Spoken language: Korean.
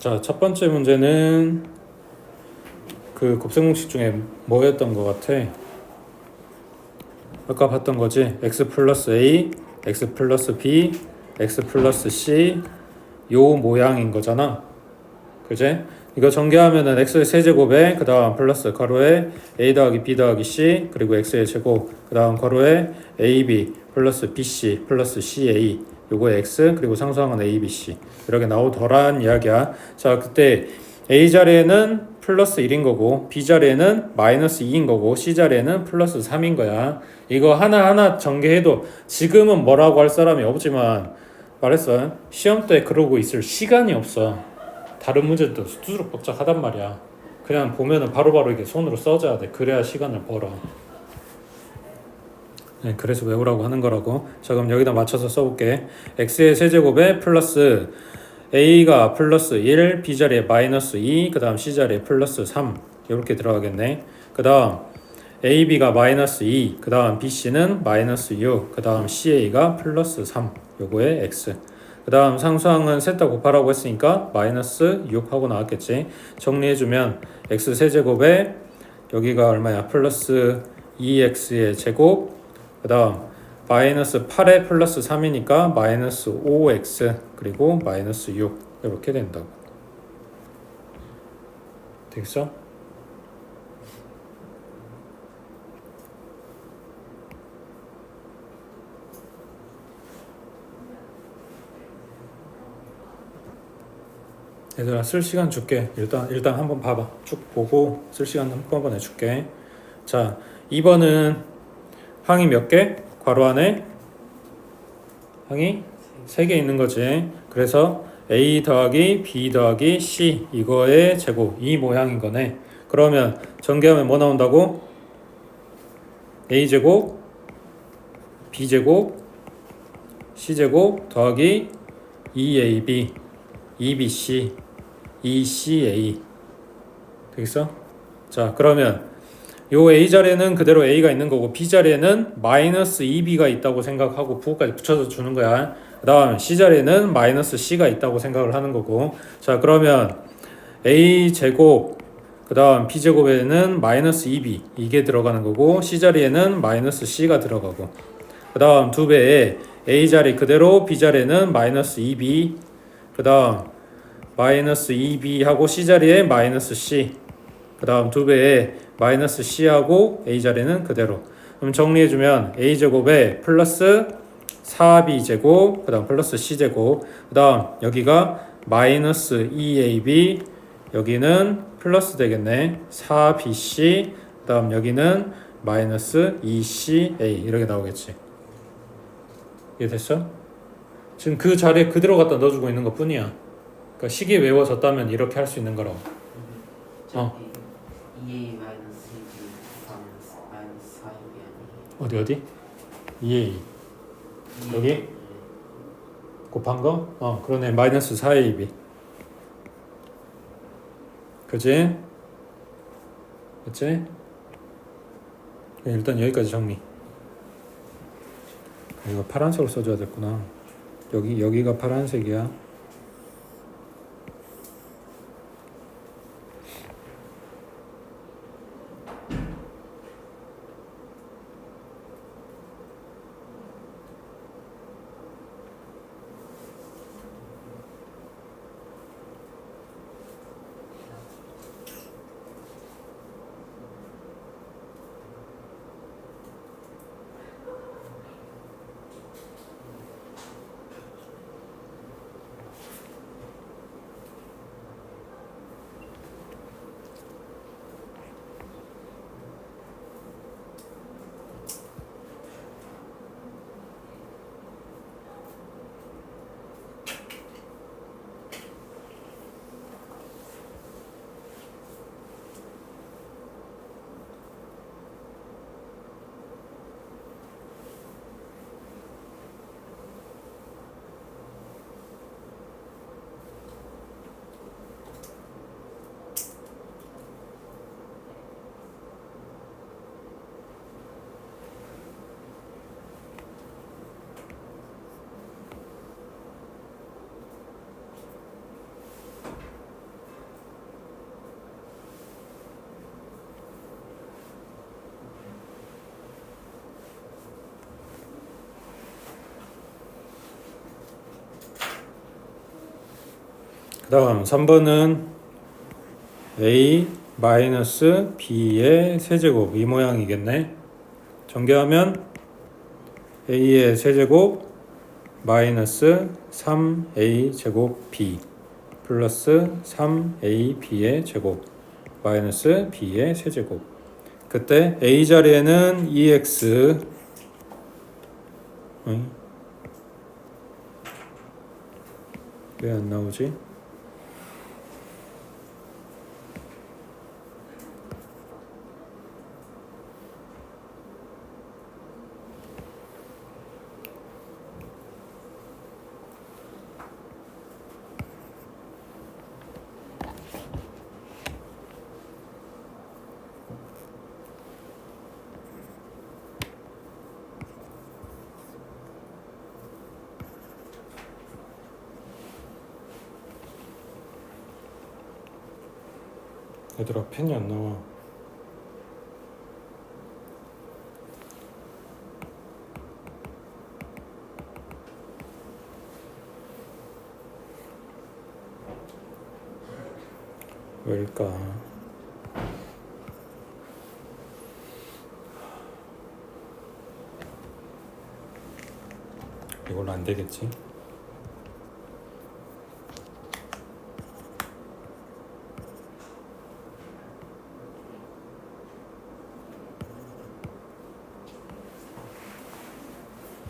자, 첫 번째 문제는 그 곱셈 공식 중에 뭐였던 것 같아? 아까 봤던 거지. x 플러스 a, x 플러스 b, x 플러스 c 요 모양인 거잖아. 그제? 이거 전개하면은 x의 세제곱에 그 다음 플러스 가로에 a 더하기 b 더하기 c 그리고 x의 제곱 그 다음 가로에 ab 플러스 bc 플러스 ca 요거 x 그리고 상수항은 abc 이렇게 나오더란 이야기야. 자 그때 a 자리에는 플러스 1인 거고 b 자리에는 마이너스 2인 거고 c 자리에는 플러스 3인 거야. 이거 하나하나 전개해도 지금은 뭐라고 할 사람이 없지만 말했어. 시험 때 그러고 있을 시간이 없어. 다른 문제도 수두룩 복잡하단 말이야. 그냥 보면은 바로바로 이게 손으로 써줘야 돼. 그래야 시간을 벌어. 네, 그래서 외우라고 하는 거라고. 자, 그럼 여기다 맞춰서 써볼게. x의 세제곱에 플러스 a가 플러스 1, b 자리에 마이너스 2, 그 다음 c 자리에 플러스 3 이렇게 들어가겠네. 그 다음 ab가 마이너스 2, 그 다음 bc는 마이너스 6, 그 다음 ca가 플러스 3 요거에 x. 그 다음 상수항은 셋 다 곱하라고 했으니까 마이너스 6 하고 나왔겠지. 정리해주면 x 세제곱에 여기가 얼마야? 플러스 2x의 제곱 그 다음 마이너스 8에 플러스 3이니까 마이너스 5x 그리고 마이너스 6 이렇게 된다고. 되겠어? 얘들아 쓸 시간 줄게. 일단 일단 한번 봐봐. 쭉 보고 쓸 시간 한꺼번에 줄게. 자 2번은 항이 몇 개? 괄호 안에 항이 3개 있는 거지. 그래서 a 더하기 b 더하기 c 이거의 제곱 이 모양인 거네. 그러면 전개하면 뭐 나온다고? a 제곱 b 제곱 c 제곱 더하기 2ab 2bc 2ca 되겠어? 자 그러면 요 A 자리에는 그대로 A가 있는 거고 B 자리에는 마이너스 2B가 있다고 생각하고 부호까지 붙여서 주는 거야. 그 다음 C 자리에는 마이너스 C가 있다고 생각을 하는 거고. 자 그러면 A 제곱 그 다음 B 제곱에는 마이너스 2B 이게 들어가는 거고 C 자리에는 마이너스 C가 들어가고. 그 다음 두 배에 A 자리 그대로 B 자리에는 마이너스 2B 그 다음 마이너스 2B하고 C 자리에 마이너스 C. 그 다음 두 배에 마이너스 C하고 A 자리는 그대로. 그럼 정리해주면 A 제곱에 플러스 4B 제곱, 그 다음 플러스 C 제곱, 그 다음 여기가 마이너스 2AB, 여기는 플러스 되겠네. 4BC, 그 다음 여기는 마이너스 2CA 이렇게 나오겠지. 이해됐어? 지금 그 자리에 그대로 갖다 넣어주고 있는 것 뿐이야. 그러니까 식이 외워졌다면 이렇게 할 수 있는 거라고. 어. 2a 마이너스 2b 마이너스 마이너스 4입이 아니에요. 어디 어디? 2A 여기? 곱한 거? 어 그러네 마이너스 4A b 그지? 그치? 네, 일단 여기까지 정리 이거 파란색으로 써줘야 됐구나 여기 여기가 파란색이야 다음 3번은 a 마이너스 b의 세제곱 이 모양이겠네. 전개하면 a의 세제곱 마이너스 3a 제곱 b 플러스 3ab의 제곱 마이너스 b의 세제곱 그때 a 자리에는 2x 왜 안 나오지? 얘들아 펜이 안 나와. 왜일까? 이걸로 안 되겠지?